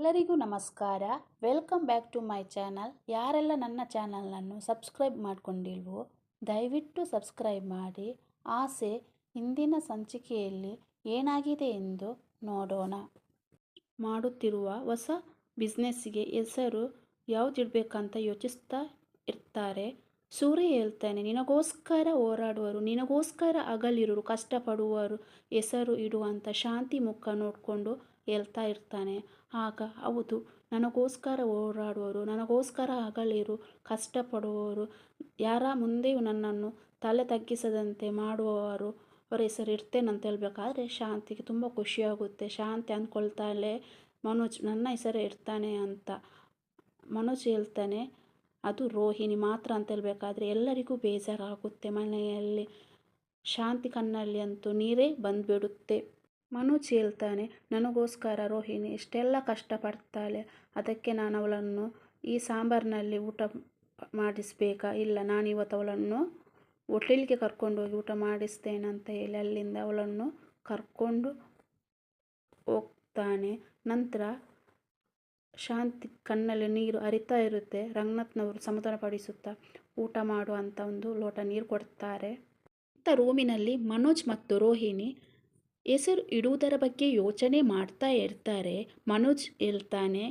ಎಲ್ಲರಿಗೂ ನಮಸ್ಕಾರ. Welcome back to my channel. ಯಾರೆಲ್ಲ ನನ್ನ ಚಾನಲನ್ನು ಸಬ್ಸ್ಕ್ರೈಬ್ ಮಾಡಿಕೊಂಡಿಲ್ವೋ, ದಯವಿಟ್ಟು ಸಬ್ಸ್ಕ್ರೈಬ್ ಮಾಡಿ. ಆಸೆ, ಇಂದಿನ ಸಂಚಿಕೆಯಲ್ಲಿ ಏನಾಗಿದೆ ಎಂದು ನೋಡೋಣ. ಮಾಡುತ್ತಿರುವ ಹೊಸ ಬಿಸ್ನೆಸ್ಸಿಗೆ ಹೆಸರು ಯಾವುದಿಡಬೇಕಂತ ಯೋಚಿಸ್ತಾ ಇರ್ತಾರೆ. ಸೂರ್ಯ ಹೇಳ್ತಾನೆ, ನಿನಗೋಸ್ಕರ ಹೋರಾಡುವರು, ನಿನಗೋಸ್ಕರ ಹಗಲಿರುಳು ಕಷ್ಟಪಡುವರು, ಹೆಸರು ಇಡುವಂಥ ಶಾಂತಿ ಮುಖ ನೋಡಿಕೊಂಡು ಹೇಳ್ತಾ ಇರ್ತಾನೆ. ಆಗ, ಹೌದು, ನನಗೋಸ್ಕರ ಹೋರಾಡುವರು, ನನಗೋಸ್ಕರ ಹಗಲಿರು ಕಷ್ಟಪಡುವವರು ಯಾರ ಮುಂದೆಯೂ ನನ್ನನ್ನು ತಲೆ ತಗ್ಗಿಸದಂತೆ ಮಾಡುವವರು, ಅವರ ಹೆಸರು ಇರ್ತೇನಂತ ಹೇಳಬೇಕಾದ್ರೆ ಶಾಂತಿಗೆ ತುಂಬ ಖುಷಿಯಾಗುತ್ತೆ. ಶಾಂತಿ ಅಂದ್ಕೊಳ್ತಾಳೆ ಮನೋಜ್ ನನ್ನ ಹೆಸರೇ ಇರ್ತಾನೆ ಅಂತ. ಮನೋಜ್ ಹೇಳ್ತಾನೆ, ಅದು ರೋಹಿಣಿ ಮಾತ್ರ ಅಂತ ಹೇಳಬೇಕಾದ್ರೆ ಎಲ್ಲರಿಗೂ ಬೇಜಾರಾಗುತ್ತೆ ಮನೆಯಲ್ಲಿ. ಶಾಂತಿ ಕಣ್ಣಲ್ಲಿ ಅಂತೂ ನೀರೇ ಬಂದುಬಿಡುತ್ತೆ. ಮನೋಜ್ ಹೇಳ್ತಾನೆ ನನಗೋಸ್ಕರ ರೋಹಿಣಿ, ಇಷ್ಟೆಲ್ಲ ಕಷ್ಟಪಡ್ತಾಳೆ, ಅದಕ್ಕೆ ನಾನು ಅವಳನ್ನು ಈ ಸಾಂಬಾರಿನಲ್ಲಿ ಊಟ ಮಾಡಿಸಬೇಕಾ? ಇಲ್ಲ ನಾನು ಇವತ್ತು ಅವಳನ್ನು ಹೋಟೆಲ್ಗೆ ಕರ್ಕೊಂಡೋಗಿ ಊಟ ಮಾಡಿಸ್ತೇನೆ ಅಂತ ಹೇಳಿ ಅಲ್ಲಿಂದ ಅವಳನ್ನು ಕರ್ಕೊಂಡು ಹೋಗ್ತಾನೆ. ನಂತರ ಶಾಂತಿ ಕಣ್ಣಲ್ಲಿ ನೀರು ಹರಿತಾ ಇರುತ್ತೆ. ರಂಗನಾಥ್ನವರು ಸಮಾಧಾನಪಡಿಸುತ್ತಾ ಊಟ ಮಾಡುವಂಥ ಒಂದು ಲೋಟ ನೀರು ಕೊಡ್ತಾರೆ. ರೂಮಿನಲ್ಲಿ ಮನೋಜ್ ಮತ್ತು ರೋಹಿಣಿ ಹೆಸರು ಇಡುವುದರ ಬಗ್ಗೆ ಯೋಚನೆ ಮಾಡ್ತಾ ಇರ್ತಾರೆ. ಮನೋಜ್ ಹೇಳ್ತಾನೆ,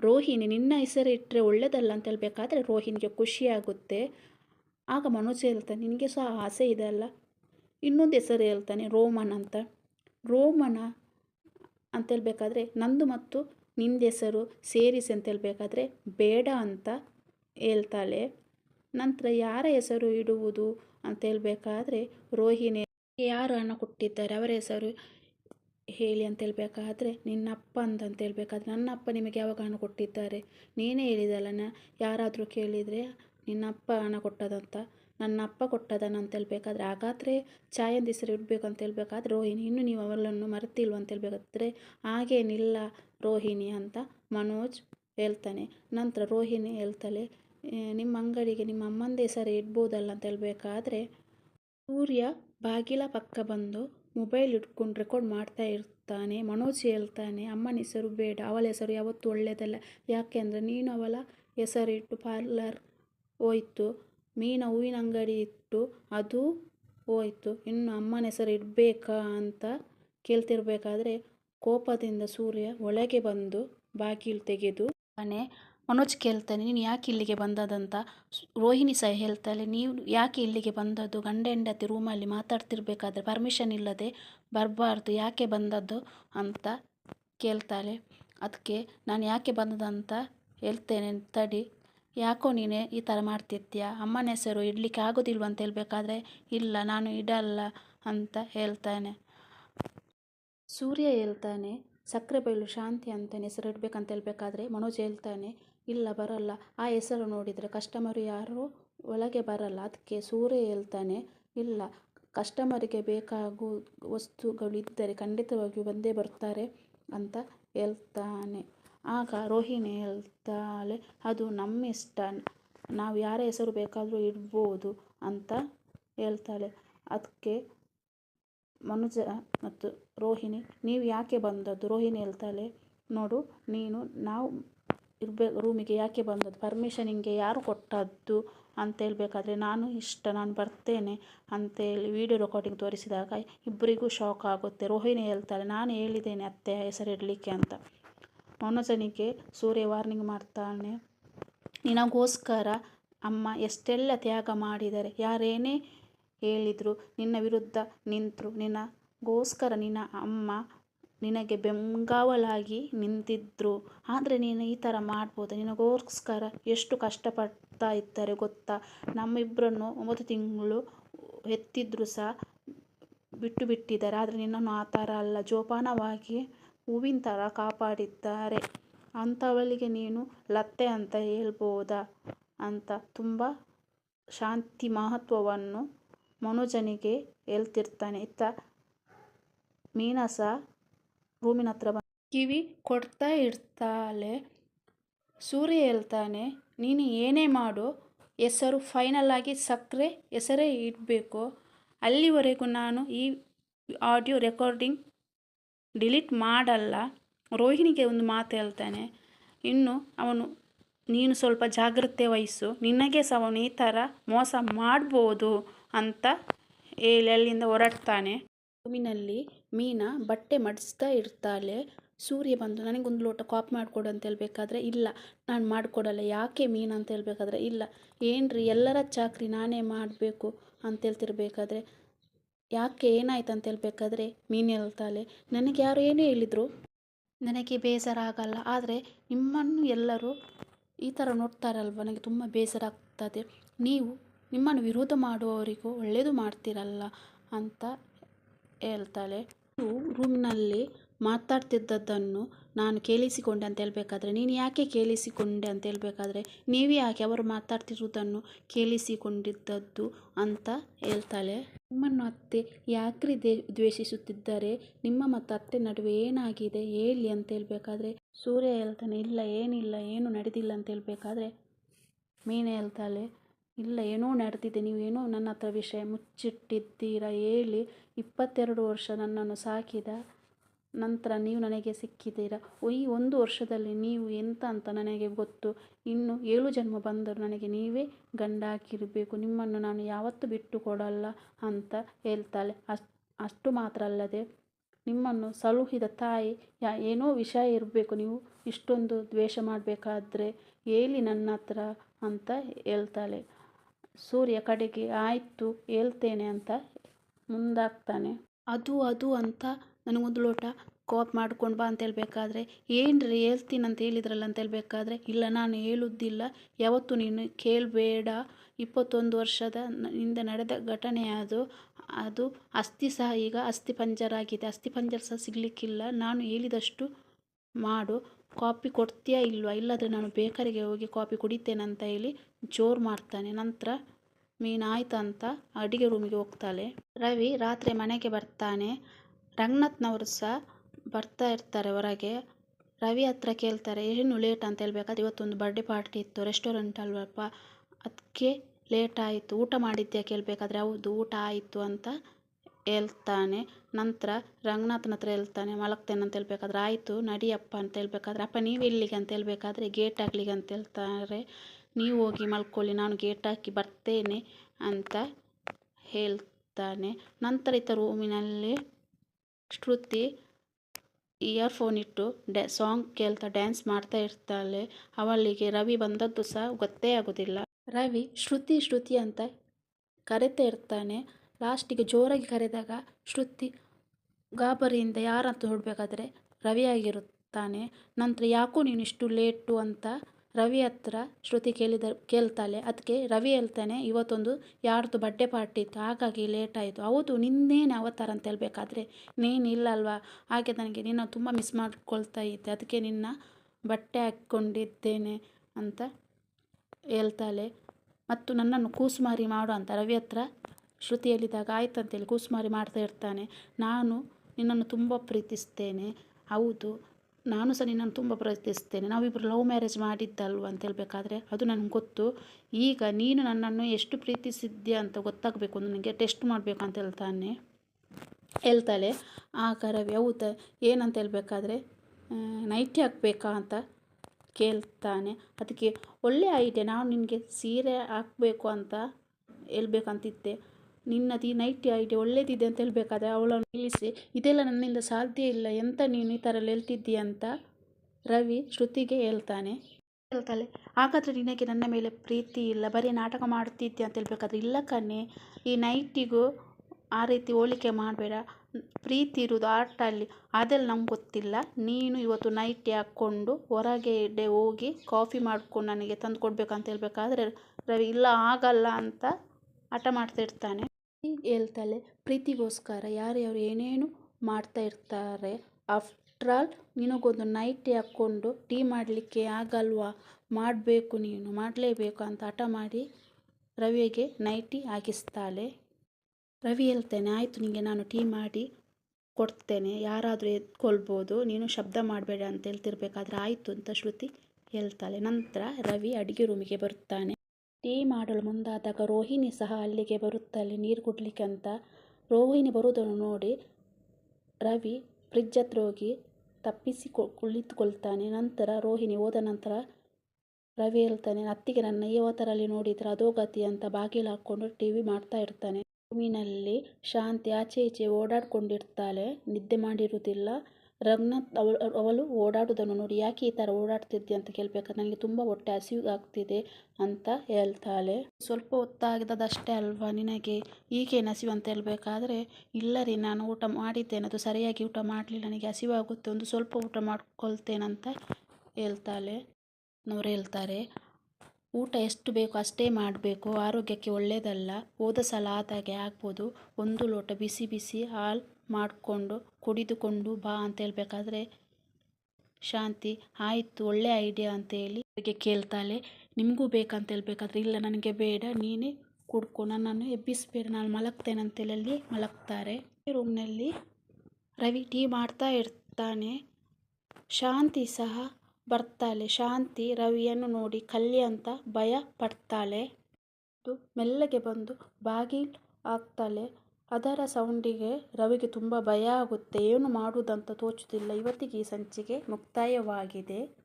ರೋಹಿಣಿ, ನಿನ್ನ ಹೆಸರು ಇಟ್ಟರೆ ಒಳ್ಳೆಯದಲ್ಲ ಅಂತ ಹೇಳಬೇಕಾದ್ರೆ ರೋಹಿಣಿಗೆ ಖುಷಿಯಾಗುತ್ತೆ ಆಗ ಮನೋಜ್ ಹೇಳ್ತಾನೆ, ನಿನಗೆ ಸಹ ಆಸೆ ಇದೆ ಅಲ್ಲ? ಇನ್ನೊಂದು ಹೆಸರು ಹೇಳ್ತಾನೆ, ರೋಮನ್ ಅಂತ. ರೋಮನ ಅಂತ ಹೇಳಬೇಕಾದ್ರೆ ನಂದು ಮತ್ತು ನಿಂದ ಹೆಸರು ಸೇರಿಸಿ ಅಂತ ಹೇಳಬೇಕಾದ್ರೆ ಬೇಡ ಅಂತ ಹೇಳ್ತಾಳೆ. ನಂತರ ಯಾರ ಹೆಸರು ಇಡುವುದು ಅಂತ ಹೇಳಬೇಕಾದ್ರೆ ರೋಹಿಣಿ ಯಾರು ಹಣ ಕೊಟ್ಟಿದ್ದಾರೆ? ಅವರ ಹೆಸರು ಹೇಳಿ ಅಂತ ಹೇಳಬೇಕಾದ್ರೆ, ನಿನ್ನ ಅಪ್ಪ ಅಂತ ಹೇಳಬೇಕಾದ್ರೆ, ನನ್ನ ಅಪ್ಪ ನಿಮಗೆ ಯಾವಾಗ ಹಣ ಕೊಟ್ಟಿದ್ದಾರೆ? ನೀನೇ ಹೇಳಿದಲ್ಲ, ನ ಯಾರಾದರೂ ಕೇಳಿದರೆ ನಿನ್ನಪ್ಪ ಹಣ ಕೊಟ್ಟದಂತ, ನನ್ನ ಅಪ್ಪ ಕೊಟ್ಟದನ ಅಂತ ಹೇಳಬೇಕಾದ್ರೆ, ಹಾಗಾದರೆ ಛಾಯಂದ ಹೆಸರು ಇಡಬೇಕು ಅಂತ ಹೇಳಬೇಕಾದ್ರೆ, ರೋಹಿಣಿ, ಇನ್ನು ನೀವು ಅವರನ್ನು ಮರೆತಿಲ್ವ ಅಂತ ಹೇಳಬೇಕಾದ್ರೆ ಹಾಗೇನಿಲ್ಲ ರೋಹಿಣಿ ಅಂತ ಮನೋಜ್ ಹೇಳ್ತಾನೆ. ನಂತರ ರೋಹಿಣಿ ಹೇಳ್ತಾಳೆ ನಿಮ್ಮ ಅಂಗಡಿಗೆ ನಿಮ್ಮ ಅಮ್ಮಂದ ಹೆಸರು ಇಡ್ಬೋದಲ್ಲ? ಅಂತ ಹೇಳಬೇಕಾದ್ರೆ, ಸೂರ್ಯ ಬಾಗಿಲ ಪಕ್ಕ ಬಂದು ಮೊಬೈಲ್ ಇಟ್ಕೊಂಡು ರೆಕಾರ್ಡ್ ಮಾಡ್ತಾ ಇರ್ತಾನೆ. ಮನೋಜ್ ಹೇಳ್ತಾನೆ, ಅಮ್ಮನ ಹೆಸರು ಬೇಡ, ಅವಳ ಹೆಸರು ಯಾವತ್ತೂ ಒಳ್ಳೆಯದಲ್ಲ ಯಾಕೆಂದರೆ ನೀನು ಅವಳ ಹೆಸರಿಟ್ಟು ಪಾರ್ಲರ್ ಹೋಯ್ತು, ಮೀನ ಹೂವಿನ ಅಂಗಡಿ ಇಟ್ಟು ಅದು ಹೋಯ್ತು. ಇನ್ನು ಅಮ್ಮನ ಹೆಸರು ಇಡಬೇಕಾ ಅಂತ ಕೇಳ್ತಿರ್ಬೇಕಾದ್ರೆ ಕೋಪದಿಂದ ಸೂರ್ಯ ಒಳಗೆ ಬಂದು ಬಾಗಿಲು ತೆಗೆದು ತಾನೆ ಮನೋಜ್ ಕೇಳ್ತಾನೆ, ನೀನು ಯಾಕೆ ಇಲ್ಲಿಗೆ ಬಂದದಂತ. ರೋಹಿಣಿ ಸಹ ಹೇಳ್ತಾಳೆ ನೀವು ಯಾಕೆ ಇಲ್ಲಿಗೆ ಬಂದದ್ದು? ಗಂಡ, ಹೆಂಡತಿ ರೂಮಲ್ಲಿ ಮಾತಾಡ್ತಿರ್ಬೇಕಾದ್ರೆ ಪರ್ಮಿಷನ್ ಇಲ್ಲದೆ ಬರಬಾರ್ದು, ಯಾಕೆ ಬಂದದ್ದು? ಅಂತ ಕೇಳ್ತಾಳೆ. ಅದಕ್ಕೆ ನಾನು ಯಾಕೆ ಬಂದದಂತ ಹೇಳ್ತೇನೆ ತಡಿ. ಯಾಕೋ ನೀನೆ ಈ ಥರ ಮಾಡ್ತಿರ್ತೀಯ ಅಮ್ಮನ ಹೆಸರು ಇಡಲಿಕ್ಕೆ ಆಗೋದಿಲ್ವ ಅಂತ ಹೇಳಬೇಕಾದ್ರೆ ಇಲ್ಲ, ನಾನು ಇಡಲ್ಲ ಅಂತ ಹೇಳ್ತಾನೆ. ಸೂರ್ಯ ಹೇಳ್ತಾನೆ, ಸಕ್ಕರೆ ಬೈಲು ಶಾಂತಿ ಅಂತ ಹೆಸರು ಇಡಬೇಕಂತ ಹೇಳಬೇಕಾದ್ರೆ ಮನೋಜ್ ಹೇಳ್ತಾನೆ ಇಲ್ಲ, ಬರಲ್ಲ. ಆ ಹೆಸರು ನೋಡಿದರೆ ಕಸ್ಟಮರು ಯಾರೂ ಒಳಗೆ ಬರಲ್ಲ. ಅದಕ್ಕೆ ಸೂರ್ಯ ಹೇಳ್ತಾನೆ, ಇಲ್ಲ. ಕಸ್ಟಮರಿಗೆ ಬೇಕಾಗೋ ವಸ್ತುಗಳು ಇದ್ದರೆ ಖಂಡಿತವಾಗಿಯೂ ಬಂದೇ ಬರ್ತಾರೆ ಅಂತ ಹೇಳ್ತಾನೆ. ಆಗ ರೋಹಿಣಿ ಹೇಳ್ತಾಳೆ, ಅದು ನಮ್ಮ ಇಷ್ಟ ನಾವು ಯಾರ ಹೆಸರು ಬೇಕಾದರೂ ಇಡ್ಬೋದು ಅಂತ ಹೇಳ್ತಾಳೆ. ಅದಕ್ಕೆ ಮನುಜ ಮತ್ತು ರೋಹಿಣಿ, ನೀವು ಯಾಕೆ ಬಂದದ್ದು? ರೋಹಿಣಿ ಹೇಳ್ತಾಳೆ, ನೋಡು, ನೀನು, ನಾವು ಇರಬೇಕು ರೂಮಿಗೆ ಯಾಕೆ ಬಂದದ್ದು? ಪರ್ಮಿಷನ್ ಹಿಂಗೆ ಯಾರು ಕೊಟ್ಟದ್ದು ಅಂತ ಹೇಳಬೇಕಾದ್ರೆ, ನಾನು ಇಷ್ಟ, ನಾನು ಬರ್ತೇನೆ ಅಂತೇಳಿ ವಿಡಿಯೋ ರೆಕಾರ್ಡಿಂಗ್ ತೋರಿಸಿದಾಗ ಇಬ್ಬರಿಗೂ ಶಾಕ್ ಆಗುತ್ತೆ. ರೋಹಿಣಿ ಹೇಳ್ತಾಳೆ, ನಾನು ಹೇಳಿದ್ದೇನೆ ಅತ್ತೆ ಹೆಸರು ಇಡಲಿಕ್ಕೆ ಅಂತ. ಮನೋಜನಿಗೆ ಸೂರ್ಯ ವಾರ್ನಿಂಗ್ ಮಾಡ್ತಾನೆ, ನಿನಗೋಸ್ಕರ ಅಮ್ಮ ಎಷ್ಟೆಲ್ಲ ತ್ಯಾಗ ಮಾಡಿದ್ದಾರೆ ಯಾರೇನೇ ಹೇಳಿದರು ನಿನ್ನ ವಿರುದ್ಧ ನಿಂತರು. ನಿನಗೋಸ್ಕರ ನಿನ್ನ ಅಮ್ಮ ನಿನಗೆ ಬೆಂಗಾವಲಾಗಿ ನಿಂತಿದ್ರು. ಆದರೆ ನೀನು ಈ ಥರ ಮಾಡ್ಬೋದು? ನಿನಗೋಸ್ಕರ ಎಷ್ಟು ಕಷ್ಟಪಡ್ತಾ ಇದ್ದಾರೆ ಗೊತ್ತಾ? ನಮ್ಮಿಬ್ಬರನ್ನು ಒಂಬತ್ತು ತಿಂಗಳು ಎತ್ತಿದ್ರು ಸಹ ಬಿಟ್ಟು ಬಿಟ್ಟಿದ್ದಾರೆ ಆದರೆ ನಿನ್ನನ್ನು ಆ ಥರ ಅಲ್ಲ. ಜೋಪಾನವಾಗಿ ಹೂವಿನ ಥರ ಕಾಪಾಡಿದ್ದಾರೆ. ಅಂಥವಳಿಗೆ ನೀನು ಲತ್ತೆ ಅಂತ ಹೇಳ್ಬೋದಾ? ಅಂತ ತುಂಬ ಶಾಂತಿ ಮಹತ್ವವನ್ನು ಮನೋಜನಿಗೆ ಹೇಳ್ತಿರ್ತಾನೆ. ಇತ್ತ ಮೀನಸ ರೂಮಿನ ಹತ್ರ ಬಂದು ಕಿವಿ ಕೊಡ್ತಾ ಇರ್ತಾಳೆ. ಸೂರ್ಯ ಹೇಳ್ತಾನೆ, ನೀನು ಏನೇ ಮಾಡು, ಹೆಸರು ಫೈನಲ್ ಆಗಿ ಸಕ್ಕರೆ ಹೆಸರೇ ಇಡಬೇಕು. ಅಲ್ಲಿವರೆಗೂ ನಾನು ಈ ಆಡಿಯೋ ರೆಕಾರ್ಡಿಂಗ್ ಡಿಲೀಟ್ ಮಾಡಲ್ಲ. ರೋಹಿಣಿಗೆ ಒಂದು ಮಾತು ಹೇಳ್ತಾನೆ, ಇನ್ನು ಅವನು, ನೀನು ಸ್ವಲ್ಪ ಜಾಗ್ರತೆ ವಹಿಸು, ನಿನಗೆ ಸಹ ಅವನು ಈ ಥರ ಮೋಸ ಮಾಡ್ಬೋದು ಅಂತ ಹೇಳಿ ಅಲ್ಲಿಂದ ಹೊರಡ್ತಾನೆ. ರೂಮಿನಲ್ಲಿ ಮೀನಾ ಬಟ್ಟೆ ಮಡಿಸ್ತಾ ಇರ್ತಾಳೆ. ಸೂರ್ಯ ಬಂದು, ನನಗೊಂದು ಲೋಟ ಕಾಪ್ ಮಾಡಿಕೊಡು ಅಂತ ಹೇಳಬೇಕಾದ್ರೆ ಇಲ್ಲ. ನಾನು ಮಾಡಿಕೊಡಲ್ಲ. ಯಾಕೆ ಮೀನು ಅಂತ ಹೇಳಬೇಕಾದ್ರೆ ಇಲ್ಲ. ಏನ್ರಿ, ಎಲ್ಲರ ಚಾಕ್ರಿ ನಾನೇ ಮಾಡಬೇಕು ಅಂತ ಹೇಳ್ತಿರ್ಬೇಕಾದ್ರೆ, ಯಾಕೆ ಏನಾಯ್ತು ಅಂತ ಹೇಳಬೇಕಾದ್ರೆ ಮೀನು ಹೇಳ್ತಾಳೆ. ನನಗೆ ಯಾರು ಏನೇ ಹೇಳಿದರು ನನಗೆ ಬೇಸರ ಆಗಲ್ಲ. ಆದರೆ ನಿಮ್ಮನ್ನು ಎಲ್ಲರೂ ಈ ಥರ ನೋಡ್ತಾರಲ್ವ? ನನಗೆ ತುಂಬ ಬೇಸರ ಆಗ್ತದೆ. ನೀವು ನಿಮ್ಮನ್ನು ವಿರೋಧ ಮಾಡುವವರಿಗೂ ಒಳ್ಳೆಯದು ಮಾಡ್ತೀರಲ್ಲ ಅಂತ ಹೇಳ್ತಾಳೆ. ನೀವು ರೂಮ್ನಲ್ಲಿ ಮಾತಾಡ್ತಿದ್ದದ್ದನ್ನು ನಾನು ಕೇಳಿಸಿಕೊಂಡೆ ಅಂತ ಹೇಳಬೇಕಾದ್ರೆ, ನೀನು ಯಾಕೆ ಕೇಳಿಸಿಕೊಂಡೆ ಅಂತ ಹೇಳಬೇಕಾದ್ರೆ, ನೀವು ಯಾಕೆ ಅವರು ಮಾತಾಡ್ತಿರುವುದನ್ನು ಕೇಳಿಸಿಕೊಂಡಿದ್ದದ್ದು ಅಂತ ಹೇಳ್ತಾಳೆ. ನಿಮ್ಮನ್ನು ಅತ್ತೆ ಯಾಕ್ರಿ ದೇ ದ್ವೇಷಿಸುತ್ತಿದ್ದಾರೆ? ನಿಮ್ಮ ಮತ್ತು ಅತ್ತೆ ನಡುವೆ ಏನಾಗಿದೆ? ಹೇಳಿ ಅಂತ ಹೇಳಬೇಕಾದ್ರೆ, ಸೂರ್ಯ ಹೇಳ್ತಾನೆ, ಇಲ್ಲ, ಏನಿಲ್ಲ, ಏನು ನಡೆದಿಲ್ಲ ಅಂತ ಹೇಳಬೇಕಾದ್ರೆ, ಮೀನೆ ಹೇಳ್ತಾಳೆ ಇಲ್ಲ, ಏನೋ ನಡೆದಿದೆ. ನೀವೇನೋ ನನ್ನ ಹತ್ರ ವಿಷಯ ಮುಚ್ಚಿಟ್ಟಿದ್ದೀರಾ ಹೇಳಿ ಇಪ್ಪತ್ತೆರಡು ವರ್ಷ ನನ್ನನ್ನು ಸಾಕಿದ ನಂತರ ನೀವು ನನಗೆ ಸಿಕ್ಕಿದ್ದೀರ? ಈ ಒಂದು ವರ್ಷದಲ್ಲಿ ನೀವು ಎಂತ ಅಂತ ನನಗೆ ಗೊತ್ತು. ಇನ್ನು ಏಳು ಜನ್ಮ ಬಂದರೂ ನನಗೆ ನೀವೇ ಗಂಡ ಹಾಕಿರಬೇಕು ನಿಮ್ಮನ್ನು ನಾನು ಯಾವತ್ತೂ ಬಿಟ್ಟು ಕೊಡಲ್ಲ ಅಂತ ಹೇಳ್ತಾಳೆ. ಅಷ್ಟು ಅಷ್ಟು ಮಾತ್ರ ಅಲ್ಲದೆ ನಿಮ್ಮನ್ನು ಸಲುಹಿದ ತಾಯಿ ಯಾ, ಏನೋ ವಿಷಯ ಇರಬೇಕು. ನೀವು ಇಷ್ಟೊಂದು ದ್ವೇಷ ಮಾಡಬೇಕಾದ್ರೆ ಹೇಳಿ ನನ್ನ ಹತ್ರ ಅಂತ ಹೇಳ್ತಾಳೆ. ಸೂರ್ಯ ಕಡೆಗೆ, ಆಯಿತು, ಹೇಳ್ತೇನೆ ಅಂತ ಮುಂದಾಗ್ತಾನೆ. ಅದು ಅದು ಅಂತ ನನಗೊಂದು ಲೋಟ ಕಾಪ್ ಮಾಡ್ಕೊಂಡು ಬಾ ಅಂತ ಹೇಳ್ಬೇಕಾದ್ರೆ ಏನ್ರಿ ಹೇಳ್ತೀನಿ ಅಂತ ಹೇಳಿದ್ರಲ್ಲ ಅಂತ ಹೇಳ್ಬೇಕಾದ್ರೆ ಇಲ್ಲ, ನಾನು ಹೇಳುವುದಿಲ್ಲ ಯಾವತ್ತೂ ನೀನು ಕೇಳಬೇಡ. ಇಪ್ಪತ್ತೊಂದು ವರ್ಷದ ಹಿಂದೆ ನಡೆದ ಘಟನೆ ಅದು. ಅದು ಅಸ್ಥಿ ಸಹ ಈಗ ಅಸ್ಥಿ ಪಂಜರ ಆಗಿದೆ ಅಸ್ಥಿ ಪಂಜರ ಸಹ ಸಿಗಲಿಕ್ಕಿಲ್ಲ. ನಾನು ಹೇಳಿದಷ್ಟು ಮಾಡು. ಕಾಪಿ ಕೊಡ್ತೀಯಾ ಇಲ್ವಾ? ಇಲ್ಲಾದರೆ ನಾನು ಬೇಕರಿಗೆ ಹೋಗಿ ಕಾಪಿ ಕುಡಿತೇನೆ ಅಂತ ಹೇಳಿ ಜೋರು ಮಾಡ್ತಾನೆ. ನಂತರ ಮೀನು ಆಯ್ತು ಅಂತ ಅಡಿಗೆ ರೂಮಿಗೆ ಹೋಗ್ತಾಳೆ. ರವಿ ರಾತ್ರಿ ಮನೆಗೆ ಬರ್ತಾನೆ. ರಂಗನಾಥ್ನವರು ಸಹ ಬರ್ತಾ ಇರ್ತಾರೆ ಹೊರಗೆ. ರವಿ ಹತ್ರ ಕೇಳ್ತಾರೆ, ಏನು ಲೇಟ್ ಅಂತ ಹೇಳ್ಬೇಕಾದ್ರೆ ಇವತ್ತೊಂದು ಬರ್ಡೇ ಪಾರ್ಟಿ ಇತ್ತು ರೆಸ್ಟೋರೆಂಟ್ ಅಲ್ವಪ್ಪ? ಅದಕ್ಕೆ ಲೇಟ್ ಆಯಿತು. ಊಟ ಮಾಡಿದ್ಯಾ? ಕೇಳಬೇಕಾದ್ರೆ, ಹೌದು, ಊಟ ಆಯಿತು ಅಂತ ಹೇಳ್ತಾನೆ. ನಂತರ ರಂಗನಾಥನ ಹತ್ರ ಹೇಳ್ತಾನೆ, ಮಲಗ್ತೇನೆ ಅಂತ ಹೇಳ್ಬೇಕಾದ್ರೆ ಆಯಿತು, ನಡಿಯಪ್ಪ ಅಂತ ಹೇಳ್ಬೇಕಾದ್ರೆ, ಅಪ್ಪ ನೀವು ಇಲ್ಲಿಗೆ ಅಂತ ಹೇಳ್ಬೇಕಾದ್ರೆ ಗೇಟ್ ಹಾಕ್ಲಿಕ್ಕೆ ಅಂತ ಹೇಳ್ತಾರೆ. ನೀವು ಹೋಗಿ ಮಲ್ಕೊಳ್ಳಿ, ನಾನು ಗೇಟ್ ಹಾಕಿ ಬರ್ತೇನೆ ಅಂತ ಹೇಳ್ತಾನೆ. ನಂತರ ಈತ ರೂಮಿನಲ್ಲಿ ಶ್ರುತಿ ಇಯರ್ಫೋನ್ ಇಟ್ಟು ಡ್ಯಾ ಸಾಂಗ್ ಕೇಳ್ತಾ ಡ್ಯಾನ್ಸ್ ಮಾಡ್ತಾ ಇರ್ತಾಳೆ. ಅವಳಿಗೆ ರವಿ ಬಂದದ್ದು ಸಹ ಗೊತ್ತೇ ಆಗೋದಿಲ್ಲ. ರವಿ, ಶ್ರುತಿ ಶ್ರುತಿ ಅಂತ ಕರೆತಾ ಇರ್ತಾನೆ. ಲಾಸ್ಟಿಗೆ ಜೋರಾಗಿ ಕರೆದಾಗ ಶ್ರುತಿ ಗಾಬರಿಯಿಂದ ಯಾರಂತ ನೋಡಬೇಕಾದ್ರೆ ರವಿಯಾಗಿರುತ್ತಾನೆ ನಂತರ ಯಾಕೋ ನೀನು ಇಷ್ಟು ಲೇಟು ಅಂತ ರವಿ ಹತ್ರ ಶ್ರುತಿ ಕೇಳಿದ, ಕೇಳ್ತಾಳೆ. ಅದಕ್ಕೆ ರವಿ ಹೇಳ್ತಾನೆ, ಇವತ್ತೊಂದು ಯಾರ್ದು ಬರ್ಡೇ ಪಾರ್ಟಿ ಇತ್ತು, ಹಾಗಾಗಿ ಲೇಟ್ ಆಯಿತು. ಹೌದು, ನಿನ್ನೇನು ಅವತಾರ ಅಂತ ಹೇಳಬೇಕಾದ್ರೆ ನೀನು ಅಲ್ವಾ? ಹಾಗೆ ನನಗೆ ನಿನ್ನ ತುಂಬ ಮಿಸ್ ಮಾಡ್ಕೊಳ್ತಾ ಇದ್ದೆ. ಅದಕ್ಕೆ ನಿನ್ನ ಬಟ್ಟೆ ಹಾಕ್ಕೊಂಡಿದ್ದೇನೆ ಅಂತ ಹೇಳ್ತಾಳೆ. ಮತ್ತು ನನ್ನನ್ನು ಕೂಸುಮಾರಿ ಮಾಡು ಅಂತ ರವಿ ಹತ್ರ ಶ್ರುತಿ ಹೇಳಿದಾಗ ಆಯ್ತು ಅಂತೇಳಿ ಕೂಸುಮಾರಿ ಮಾಡ್ತಾ ಇರ್ತಾನೆ. ನಾನು ನಿನ್ನನ್ನು ತುಂಬ ಪ್ರೀತಿಸ್ತೇನೆ. ಹೌದು, ನಾನು ಸಹ ನಿನ್ನನ್ನು ತುಂಬ ಪ್ರೀತಿಸ್ತೇನೆ. ನಾವಿಬ್ಬರು ಲವ್ ಮ್ಯಾರೇಜ್ ಮಾಡಿದ್ದಲ್ವ? ಅಂತ ಹೇಳಬೇಕಾದ್ರೆ, ಅದು ನನಗೆ ಗೊತ್ತು. ಈಗ ನೀನು ನನ್ನನ್ನು ಎಷ್ಟು ಪ್ರೀತಿಸಿದ್ಯಾ ಅಂತ ಗೊತ್ತಾಗಬೇಕು. ನನಗೆ ಟೆಸ್ಟ್ ಮಾಡಬೇಕು ಅಂತ ಹೇಳ್ತಾನೆ. ಹೇಳ್ತಾಳೆ. ಆ ರವಿ, ಹೌದ? ಏನಂತ ಹೇಳಬೇಕಾದ್ರೆ ನೈಟಿ ಹಾಕಬೇಕಾ ಅಂತ ಕೇಳ್ತಾನೆ. ಅದಕ್ಕೆ ಒಳ್ಳೆ ಐಡಿಯಾ ನಾನು ನಿನಗೆ ಸೀರೆ ಹಾಕಬೇಕು ಅಂತ ಹೇಳ್ಬೇಕಂತಿದ್ದೆ. ನಿನ್ನದು ಈ ನೈಟಿ ಐಡಿಯಾ ಒಳ್ಳೇದಿದೆ ಅಂತ ಹೇಳಬೇಕಾದ್ರೆ ಅವಳನ್ನು ನಿಲ್ಲಿಸಿ, ಇದೆಲ್ಲ ನನ್ನಿಂದ ಸಾಧ್ಯ ಇಲ್ಲ ಎಂತ ನೀನು ಈ ಥರ ಹೇಳ್ತಿದ್ದೀಯ ಅಂತ ರವಿ ಶ್ರುತಿಗೆ ಹೇಳ್ತಾನೆ. ಹೇಳ್ತಾಳೆ, ಹಾಗಾದರೆ ನಿನಗೆ ನನ್ನ ಮೇಲೆ ಪ್ರೀತಿ ಇಲ್ಲ, ಬರೀ ನಾಟಕ ಮಾಡ್ತಿದ್ದೆ ಅಂತ ಹೇಳ್ಬೇಕಾದ್ರೆ ಇಲ್ಲ ಕಣೆ ಈ ನೈಟಿಗೂ ಆ ರೀತಿ ಹೋಲಿಕೆ ಮಾಡಬೇಡ, ಪ್ರೀತಿ ಇರೋದು ಅಲ್ಲಿ ಅದೆಲ್ಲ ನಮ್ಗೆ ಗೊತ್ತಿಲ್ಲ, ನೀನು ಇವತ್ತು ನೈಟಿ ಹಾಕ್ಕೊಂಡು ಹೊರಗಡೆ ಹೋಗಿ ಕಾಫಿ ಮಾಡ್ಕೊಂಡು ನನಗೆ ತಂದು ಕೊಡಬೇಕಂತ ಹೇಳ್ಬೇಕಾದ್ರೆ ರವಿ ಇಲ್ಲ, ಆಗಲ್ಲ ಅಂತ ಹಠ ಮಾಡ್ತಾ ಇರ್ತಾನೆ ಹೇಳ್ತಾಳೆ, ಪ್ರೀತಿಗೋಸ್ಕರ ಯಾರ್ಯಾರು ಏನೇನು ಮಾಡ್ತಾ ಇರ್ತಾರೆ ಆಫ್ಟರ್ ಆಲ್ ನಿನಗೊಂದು ನೈಟಿ ಹಾಕ್ಕೊಂಡು ಟೀ ಮಾಡಲಿಕ್ಕೆ ಆಗಲ್ವಾ? ಮಾಡಬೇಕು ನೀನು, ಮಾಡಲೇಬೇಕು ಅಂತ ಹಠ ಮಾಡಿ ರವಿಗೆ ನೈಟಿ ಹಾಕಿಸ್ತಾಳೆ. ರವಿ ಹೇಳ್ತೇನೆ, ಆಯಿತು ನಿನಗೆ ನಾನು ಟೀ ಮಾಡಿ ಕೊಡ್ತೇನೆ, ಯಾರಾದರೂ ಎದ್ಕೊಳ್ಬೋದು, ನೀನು ಶಬ್ದ ಮಾಡಬೇಡ ಅಂತ ಹೇಳ್ತಿರ್ಬೇಕಾದ್ರೆ ಆಯಿತು ಅಂತ ಶ್ರುತಿ ಹೇಳ್ತಾಳೆ. ನಂತರ ರವಿ ಅಡುಗೆ ರೂಮಿಗೆ ಬರುತ್ತಾನೆ ಟೀ ಮಾಡಲು ಮುಂದಾದಾಗ ರೋಹಿಣಿ ಸಹ ಅಲ್ಲಿಗೆ ಬರುತ್ತಾಳೆ ನೀರು ಕುಡ್ಲಿಕ್ಕೆ ಅಂತ ರೋಹಿಣಿ ಬರುವುದನ್ನು ನೋಡಿ ರವಿ ಫ್ರಿಜ್ ಹತ್ರ ಹೋಗಿ ತಪ್ಪಿಸಿ ಕುಳಿತುಕೊಳ್ತಾನೆ. ನಂತರ ರೋಹಿಣಿ ಹೋದ ನಂತರ ರವಿ ಹೇಳ್ತಾನೆ, ಅತ್ತಿಗೆ ನನ್ನ ಯುವತರಲ್ಲಿ ನೋಡಿದ್ರೆ ಅಧೋಗತಿ ಅಂತ ಬಾಗಿಲು ಹಾಕ್ಕೊಂಡು ಟಿ ವಿ ಮಾಡ್ತಾ ಇರ್ತಾನೆ. ರೂಮಿನಲ್ಲಿ ಶಾಂತಿ ಆಚೆ ಈಚೆ ಓಡಾಡ್ಕೊಂಡಿರ್ತಾಳೆ. ನಿದ್ದೆ ಮಾಡಿರುವುದಿಲ್ಲ. ರಂಗನಾಥ್ ಅವಳು ಅವಳು ಓಡಾಡೋದನ್ನು ನೋಡಿ ಯಾಕೆ ಈ ಥರ ಓಡಾಡ್ತಿದ್ದೆ ಅಂತ ಕೇಳಬೇಕಾದ್ರೆ ನನಗೆ ತುಂಬ ಹೊಟ್ಟೆ ಹಸಿವು ಆಗ್ತಿದೆ ಅಂತ ಹೇಳ್ತಾಳೆ. ಸ್ವಲ್ಪ ಹೊತ್ತಾಗಿದ್ದದಷ್ಟೇ ಅಲ್ವಾ ನಿನಗೆ? ಈಗೇನು ಹಸಿವು ಅಂತ ಹೇಳಬೇಕಾದ್ರೆ, ಇಲ್ಲ ರೀ, ನಾನು ಊಟ ಮಾಡಿದ್ದೇನೆ ಅದು ಸರಿಯಾಗಿ ಊಟ ಮಾಡಲಿಲ್ಲ, ನನಗೆ ಹಸಿವಾಗುತ್ತೆ, ಒಂದು ಸ್ವಲ್ಪ ಊಟ ಮಾಡ್ಕೊಳ್ತೇನಂತ ಹೇಳ್ತಾಳೆ. ನವರು ಹೇಳ್ತಾರೆ, ಊಟ ಎಷ್ಟು ಬೇಕೋ ಅಷ್ಟೇ ಮಾಡಬೇಕು, ಆರೋಗ್ಯಕ್ಕೆ ಒಳ್ಳೆಯದಲ್ಲ ಹೋದ ಸಲ ಆದಾಗೆ ಆಗ್ಬೋದು. ಒಂದು ಲೋಟ ಬಿಸಿ ಬಿಸಿ ಹಾಲು ಮಾಡಿಕೊಂಡು ಕುಡಿದುಕೊಂಡು ಬಾ ಅಂತ ಹೇಳಬೇಕಾದ್ರೆ ಶಾಂತಿ, ಆಯಿತು, ಒಳ್ಳೆ ಐಡಿಯಾ ಅಂತ ಹೇಳಿ ಅವರಿಗೆ ಕೇಳ್ತಾಳೆ. ನಿಮಗೂ ಬೇಕಂತ ಹೇಳಬೇಕಾದ್ರೆ, ಇಲ್ಲ, ನನಗೆ ಬೇಡ, ನೀನೇ ಕುಡ್ಕೊ, ನನ್ನನ್ನು ಎಬ್ಬಿಸ್ಬೇಡ, ನಾನು ಮಲಗ್ತೇನೆ ಅಂತೇಳಿ ಮಲಗ್ತಾರೆ. ರೂಮ್ನಲ್ಲಿ ರವಿ ಟೀ ಮಾಡ್ತಾ ಇರ್ತಾನೆ. ಶಾಂತಿ ಸಹ ಬರ್ತಾಳೆ. ಶಾಂತಿ ರವಿಯನ್ನು ನೋಡಿ ಕಲ್ಲಿ ಅಂತ ಭಯ ಪಡ್ತಾಳೆ. ಮೆಲ್ಲಗೆ ಬಂದು ಬಾಗಿಲು ಹಾಕ್ತಾಳೆ. ಅದರ ಸೌಂಡಿಗೆ ರವಿಗೆ ತುಂಬ ಭಯ ಆಗುತ್ತೆ. ಏನು ಮಾಡುವುದಂತ ತೋಚುತ್ತಿಲ್ಲ. ಇವತ್ತಿಗೆ ಈ ಸಂಚಿಕೆ ಮುಕ್ತಾಯವಾಗಿದೆ.